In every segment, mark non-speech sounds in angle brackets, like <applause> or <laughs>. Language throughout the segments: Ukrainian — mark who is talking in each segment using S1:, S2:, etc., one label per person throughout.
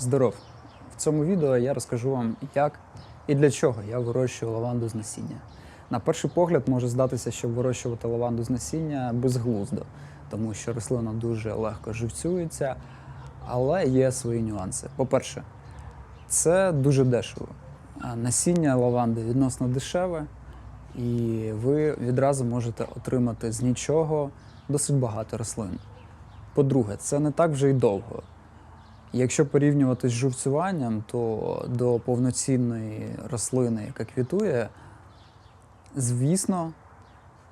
S1: Здоров! В цьому відео я розкажу вам, як і для чого я вирощую лаванду з насіння. На перший погляд може здатися, що вирощувати лаванду з насіння безглуздо, тому що рослина дуже легко живцюється, але є свої нюанси. По-перше, це дуже дешево. Насіння лаванди відносно дешеве, і ви відразу можете отримати з нічого досить багато рослин. По-друге, це не так вже й довго. Якщо порівнювати з живцюванням, то до повноцінної рослини, яка квітує, звісно,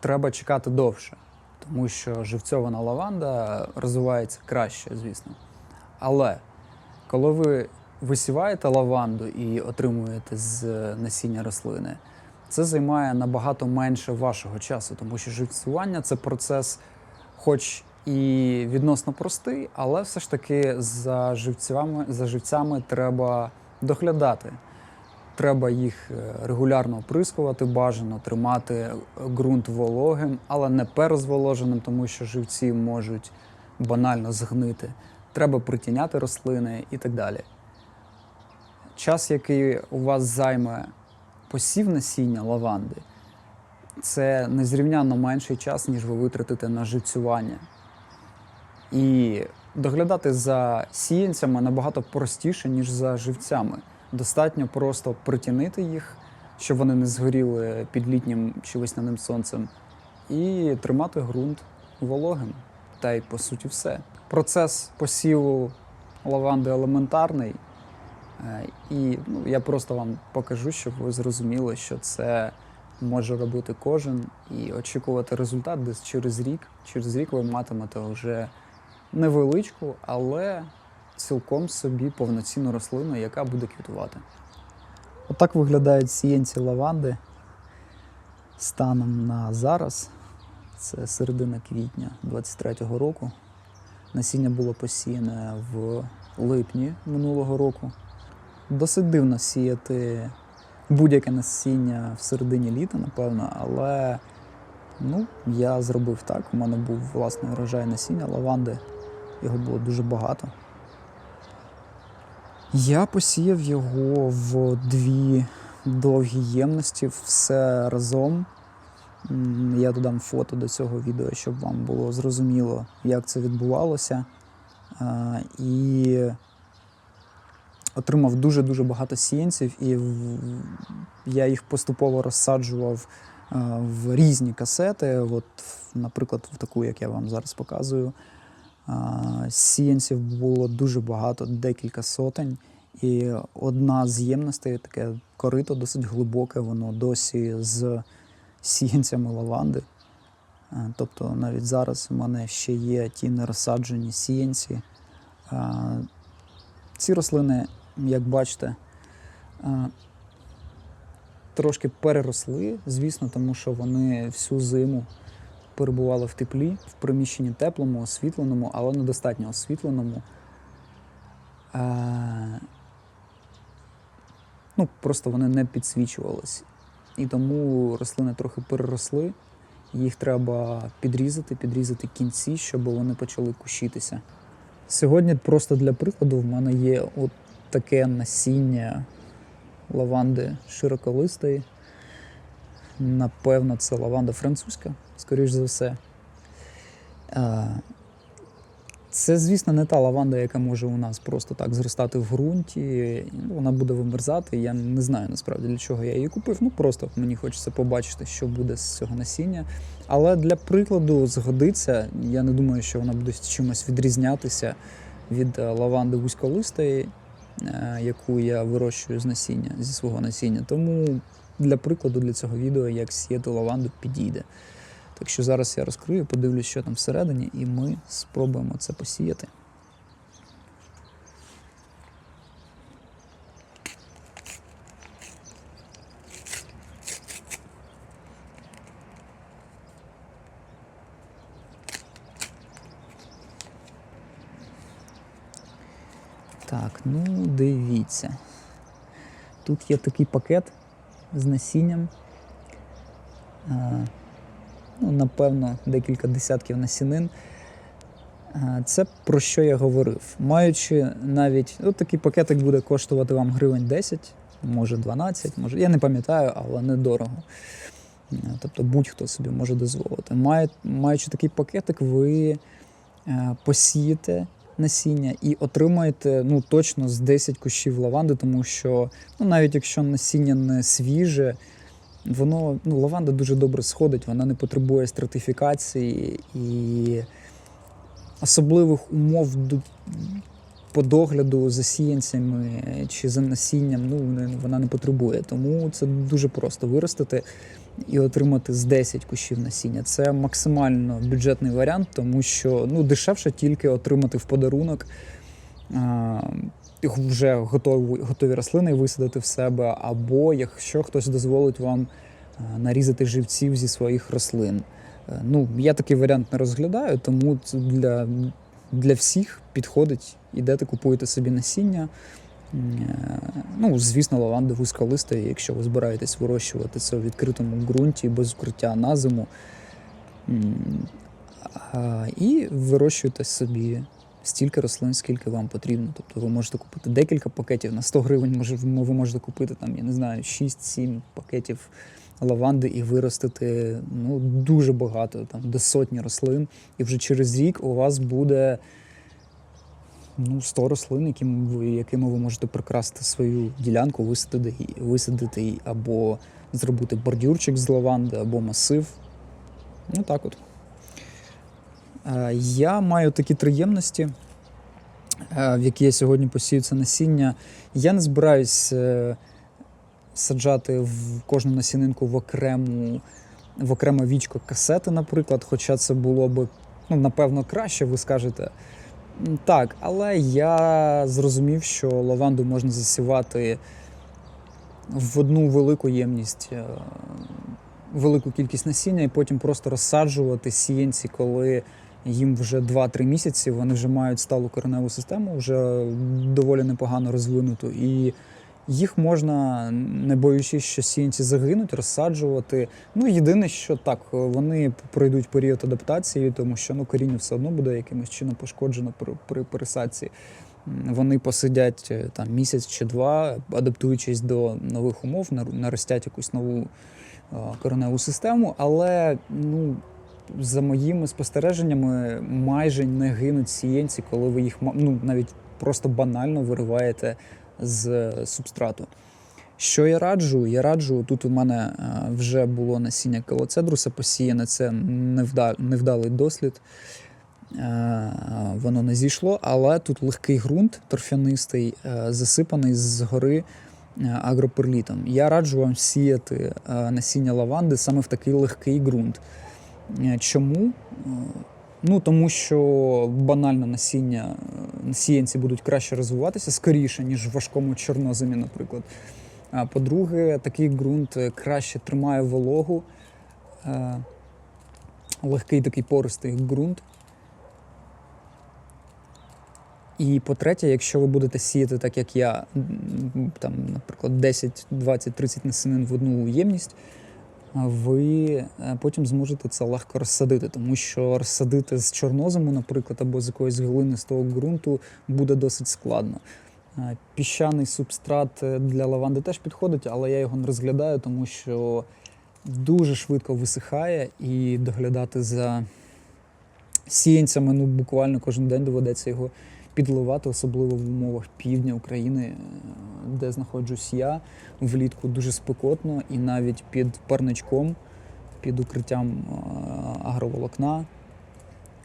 S1: треба чекати довше, тому що живцьована лаванда розвивається краще, звісно. Але коли ви висіваєте лаванду і отримуєте з насіння рослини, це займає набагато менше вашого часу, тому що живцювання це процес, хоч і відносно простий, але все ж таки за живцями, за живцями треба доглядати. Треба їх е, регулярно оприскувати, бажано тримати ґрунт вологим, але не перезволоженим, тому що живці можуть банально згнити. Треба притіняти рослини і так далі. Час, який у вас займе посів насіння лаванди, це незрівнянно менший час, ніж ви витратите на живцювання. І доглядати за сіянцями набагато простіше, ніж за живцями. Достатньо просто притінити їх, щоб вони не згоріли під літнім чи весняним сонцем, і тримати ґрунт вологим. Та й по суті все. Процес посіву лаванди елементарний. Е, І ну, я просто вам покажу, щоб ви зрозуміли, що це може робити кожен і очікувати результат десь через рік. Через рік ви матимете вже невеличку, але цілком собі повноцінну рослину, яка буде квітувати. Отак виглядають сіянці лаванди станом на зараз. Це середина квітня 23-го року. Насіння було посіяне в липні минулого року. Досить дивно сіяти будь-яке насіння в середині літа, напевно, але ну, я зробив так. У мене був власний урожай насіння лаванди, його було дуже багато. Я посіяв його в дві довгі ємності, все разом. Я додам фото до цього відео, щоб вам було зрозуміло, як це відбувалося. І отримав дуже-дуже багато сіянців, і я їх поступово розсаджував в різні касети. От, наприклад, в таку, як я вам зараз показую. Сіянців було дуже багато, декілька сотень. І одна з ємностей, таке корито досить глибоке, воно досі з сіянцями лаванди. Е, Тобто навіть зараз у мене ще є ті нерозсаджені сіянці. Е, Ці рослини, як бачите, е, трошки переросли, звісно, тому що вони всю зиму перебували в теплі, в приміщенні теплому, освітленому, але недостатньо освітленому. Е, Ну, просто вони не підсвічувались. І тому рослини трохи переросли. Їх треба підрізати, підрізати кінці, щоб вони почали кущитися. Сьогодні, просто для прикладу, в мене є от таке насіння лаванди широколистої. Напевно, це лаванда французька, скоріш за все. Це, звісно, не та лаванда, яка може у нас просто так зростати в ґрунті. Вона буде вимерзати. Я не знаю насправді для чого я її купив. Ну просто мені хочеться побачити, що буде з цього насіння. Але для прикладу згодиться. Я не думаю, що вона буде чимось відрізнятися від е, лаванди вузьколистої, е, яку я вирощую з насіння зі свого насіння. Тому для прикладу для цього відео, як сіяти лаванду, підійде. Так що зараз я розкрию, подивлюсь, що там всередині, і ми спробуємо це посіяти. Так, ну дивіться. Тут є такий пакет з насінням. Е, ну, напевно, декілька десятків насінин. Е, Це про що я говорив. Маючи навіть от такий пакетик буде коштувати вам гривень 10, може 12, може я не пам'ятаю, але недорого. Е, Тобто будь-хто собі може дозволити. Маючи такий пакетик, ви посієте насіння і отримаєте ну, точно з 10 кущів лаванди, тому що ну, навіть якщо насіння не свіже, воно ну, лаванда дуже добре сходить, вона не потребує стратифікації і особливих умов по догляду за сіянцями чи за насінням ну, вона не потребує. Тому це дуже просто виростити і отримати з 10 кущів насіння. Це максимально бюджетний варіант, тому що ну, дешевше тільки отримати в подарунок. а, Вже готові, готові рослини висадити в себе, або якщо хтось дозволить вам нарізати живців зі своїх рослин. Е, Ну, я такий варіант не розглядаю, тому для, для всіх підходить. Ідете, купуєте собі насіння. Е, Ну, звісно, лаванди вузьколистої, якщо ви збираєтесь вирощувати це у відкритому ґрунті, без укриття на зиму. І вирощуєте собі стільки рослин, скільки вам потрібно. Тобто ви можете купити декілька пакетів на 100 гривень, ви можете купити там, я не знаю, 6-7 пакетів лаванди і виростити ну, дуже багато, там, до сотні рослин. І вже через рік у вас буде ну, 100 рослин, яким якими ви можете прикрасити свою ділянку, висадити, висадити або зробити бордюрчик з лаванди, або масив. Ну так от. Е, Я маю такі три ємності, е, в які я сьогодні посію це насіння. Я не збираюсь е, саджати в кожну насінинку в окрему, в окреме вічко касети, наприклад, хоча це було б ну, напевно краще, ви скажете. Так, але я зрозумів, що лаванду можна засівати в одну велику ємність, е, велику кількість насіння, і потім просто розсаджувати сіянці, коли їм вже 2-3 місяці, вони вже мають сталу кореневу систему, вже доволі непогано розвинуту. І їх можна, не боючись, що сіянці загинуть, розсаджувати. Ну, єдине, що так, вони пройдуть період адаптації, тому що ну, коріння все одно буде якимось чином пошкоджено при, при пересадці. Вони посидять е, там місяць чи два, адаптуючись до нових умов, нар- наростять якусь нову е, кореневу систему, але ну. За моїми спостереженнями, майже не гинуть сіянці, коли ви їх ну, навіть просто банально вириваєте з е, субстрату. Що я раджу? Я раджу, тут у мене е, вже було насіння колоцедруса посіяне, це невда- невдалий дослід. Е, Воно не зійшло, але тут легкий ґрунт, торфянистий, засипаний згори е, агроперлітом. Я раджу вам сіяти насіння лаванди саме в такий легкий ґрунт. Чому? Е, Ну, тому що банально насіння, е, сіянці будуть краще розвиватися скоріше, ніж в важкому чорноземі, наприклад. А по-друге, такий ґрунт е, краще тримає вологу, е, легкий такий пористий ґрунт. І по-третє, якщо ви будете сіяти так, як я, там, наприклад, 10, 20, 30 насінин в одну ємність, ви е, потім зможете це легко розсадити, тому що розсадити з чорнозему, наприклад, або з якогось глинистого ґрунту буде досить складно. Е, Піщаний субстрат е, для лаванди теж підходить, але я його не розглядаю, тому що дуже швидко висихає і доглядати за сіянцями ну, буквально кожен день доведеться його підливати, особливо в умовах півдня України, е, де знаходжусь я. Влітку дуже спекотно, і навіть під парничком, під укриттям е, агроволокна,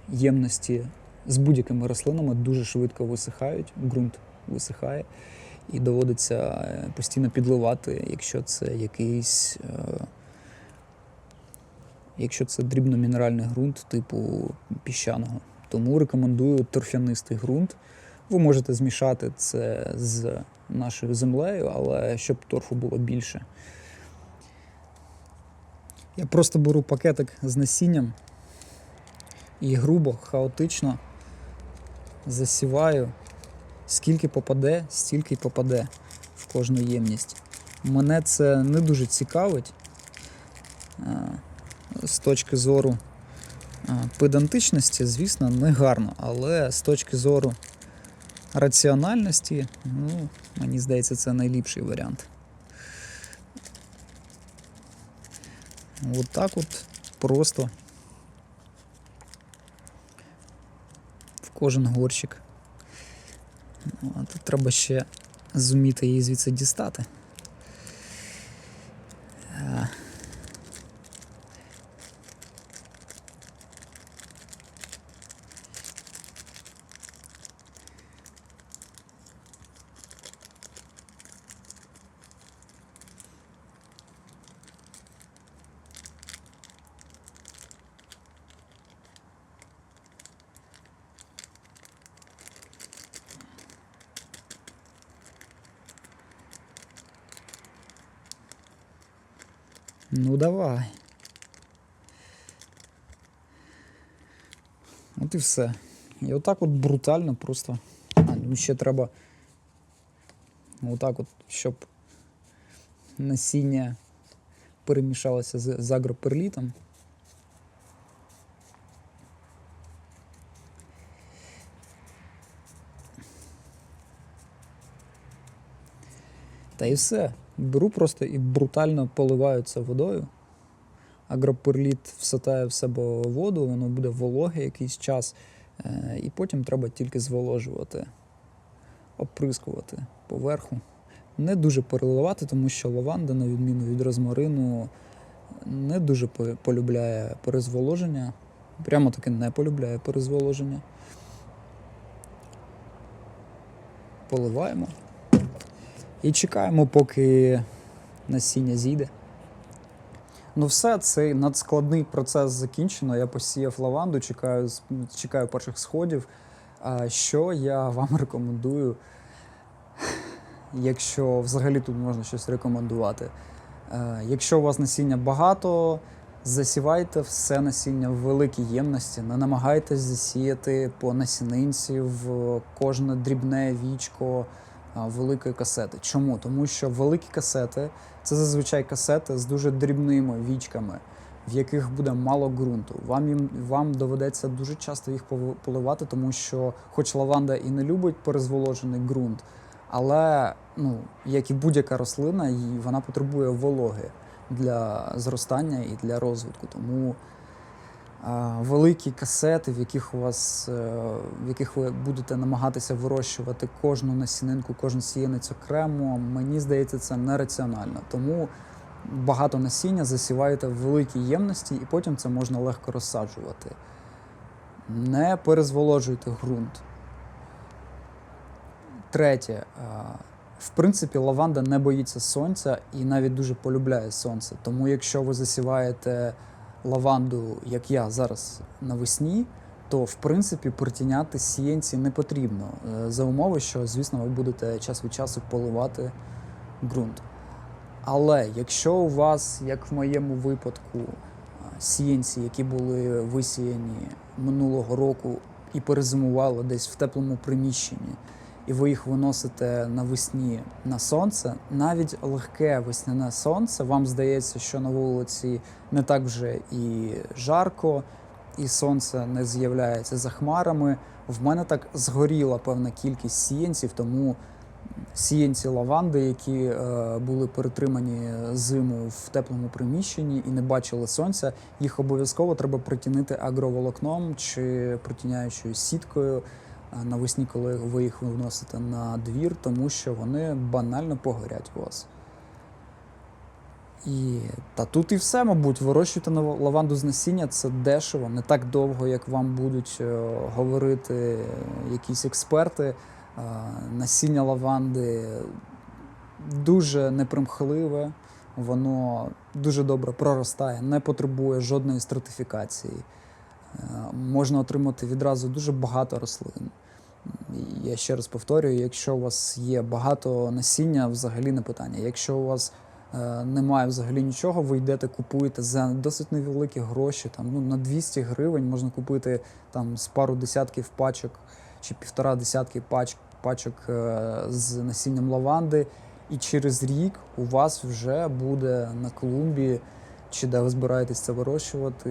S1: ємності з будь-якими рослинами дуже швидко висихають, ґрунт висихає, і доводиться е, постійно підливати, якщо це якийсь. Якщо це дрібномінеральний ґрунт типу піщаного. Тому рекомендую торфянистий ґрунт. Ви можете змішати це з нашою землею, але щоб торфу було більше. Я просто беру пакетик з насінням і грубо, хаотично засіваю. Скільки попаде, стільки й попаде в кожну ємність. Мене це не дуже цікавить е, з точки зору Педантичності, звісно, не гарно, але з точки зору раціональності, ну, мені здається, це найліпший варіант. От так от просто в кожен горщик. Ну, тут треба ще зуміти її звідси дістати. Ну давай. От і все. І отак от брутально просто. А, ну ще треба. Отак от, щоб насіння перемішалося з, з агроперлітом. Та і все. Беру просто і брутально поливаю це водою. Агроперліт всатає в себе воду, воно буде вологе якийсь час, е, і потім треба тільки зволожувати, оприскувати поверху. Не дуже переливати, тому що лаванда, на відміну від розмарину, не дуже полюбляє перезволоження. Прямо таки не полюбляє перезволоження. Поливаємо. І чекаємо, поки насіння зійде. Ну, все, цей надскладний процес закінчено. Я посіяв лаванду, чекаю, чекаю перших сходів. Що я вам <laughs> рекомендую, якщо взагалі тут можна щось рекомендувати? Е, Якщо у вас насіння багато, засівайте все насіння в великій ємності. Не намагайтесь засіяти по насінинці в кожне дрібне вічко великої касети. Чому? Тому що великі касети це зазвичай касети з дуже дрібними вічками, в яких буде мало ґрунту. Вам їм вам доведеться дуже часто їх поливати, тому що, хоч лаванда і не любить перезволожений ґрунт, але ну, як і будь-яка рослина, вона потребує вологи для зростання і для розвитку. Тому великі касети, в яких у вас, е, в яких ви будете намагатися вирощувати кожну насінинку, кожен сіянець окремо, мені здається, це нераціонально. Тому багато насіння засіваєте в великій ємності, і потім це можна легко розсаджувати. Не перезволожуйте ґрунт. Третє. В принципі, лаванда не боїться сонця і навіть дуже полюбляє сонце. Тому, якщо ви засіваєте лаванду, як я зараз навесні, то в принципі притіняти сіянці не потрібно. е, За умови, що, звісно, ви будете час від часу поливати ґрунт. Але якщо у вас, як в моєму випадку, а, сіянці, які були висіяні минулого року і перезимували десь в теплому приміщенні, і ви їх виносите навесні на сонце, навіть легке весняне сонце, вам здається, що на вулиці не так вже і жарко, і сонце не з'являється за хмарами. В мене так згоріла певна кількість сіянців, тому сіянці лаванди, які е, були перетримані зиму в теплому приміщенні і не бачили сонця, їх обов'язково треба притінити агроволокном чи притіняючою сіткою навесні, коли ви їх виносите на двір, тому що вони банально погорять у вас. І та тут і все, мабуть, вирощуйте лаванду з насіння це дешево, не так довго, як вам будуть е, говорити якісь експерти. Е, Насіння лаванди дуже непримхливе, воно дуже добре проростає, не потребує жодної стратифікації. Можна отримати відразу дуже багато рослин. Я ще раз повторюю, якщо у вас є багато насіння, взагалі не питання. Якщо у вас е, немає взагалі нічого, ви йдете, купуєте за досить невеликі гроші. Там, ну, на 200 гривень можна купити там, з пару десятків пачок чи півтора десятки пач, пачок е, з насінням лаванди. І через рік у вас вже буде на клумбі чи де ви збираєтесь це вирощувати,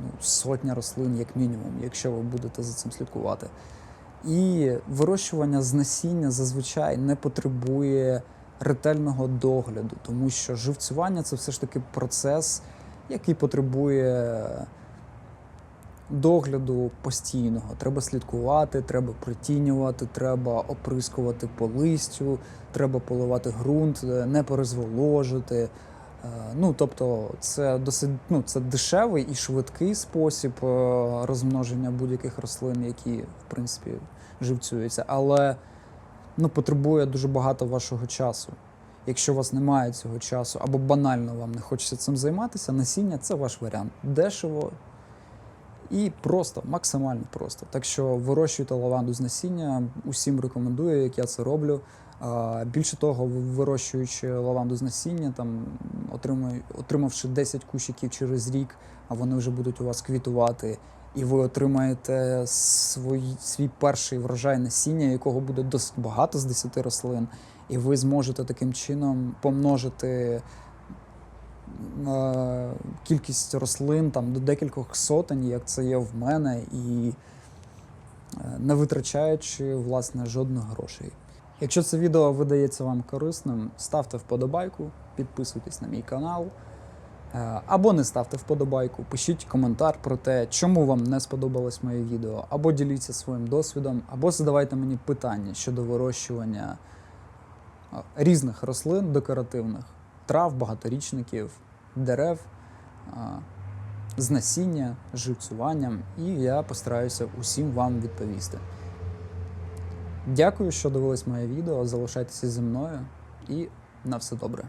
S1: ну, сотня рослин, як мінімум, якщо ви будете за цим слідкувати. І вирощування з насіння зазвичай не потребує ретельного догляду, тому що живцювання це все ж таки процес, який потребує догляду постійного. Треба слідкувати, треба притінювати, треба оприскувати по листю, треба поливати ґрунт, е, не перезволожити. Е, Ну, тобто, це досить ну, це дешевий і швидкий спосіб е, розмноження будь-яких рослин, які в принципі живцюються, але ну, потребує дуже багато вашого часу. Якщо у вас немає цього часу, або банально вам не хочеться цим займатися, насіння це ваш варіант. Дешево і просто, максимально просто. Так що вирощуйте лаванду з насіння, усім рекомендую, як я це роблю. Більше того, вирощуючи лаванду з насіння, там отримавши 10 кущиків через рік, а вони вже будуть у вас квітувати, і ви отримаєте свій, свій перший врожай насіння, якого буде досить багато з 10 рослин, і ви зможете таким чином помножити е, кількість рослин там до декількох сотень, як це є в мене, і е, не витрачаючи власне жодних грошей. Якщо це відео видається вам корисним, ставте вподобайку, підписуйтесь на мій канал. е, Або не ставте вподобайку, пишіть коментар про те, чому вам не сподобалось моє відео, або діліться своїм досвідом, або задавайте мені питання щодо вирощування е, різних рослин декоративних, трав, багаторічників, дерев е, з насіння, живцюванням, і я постараюся усім вам відповісти. Дякую, що дивились моє відео. Залишайтеся зі мною і на все добре.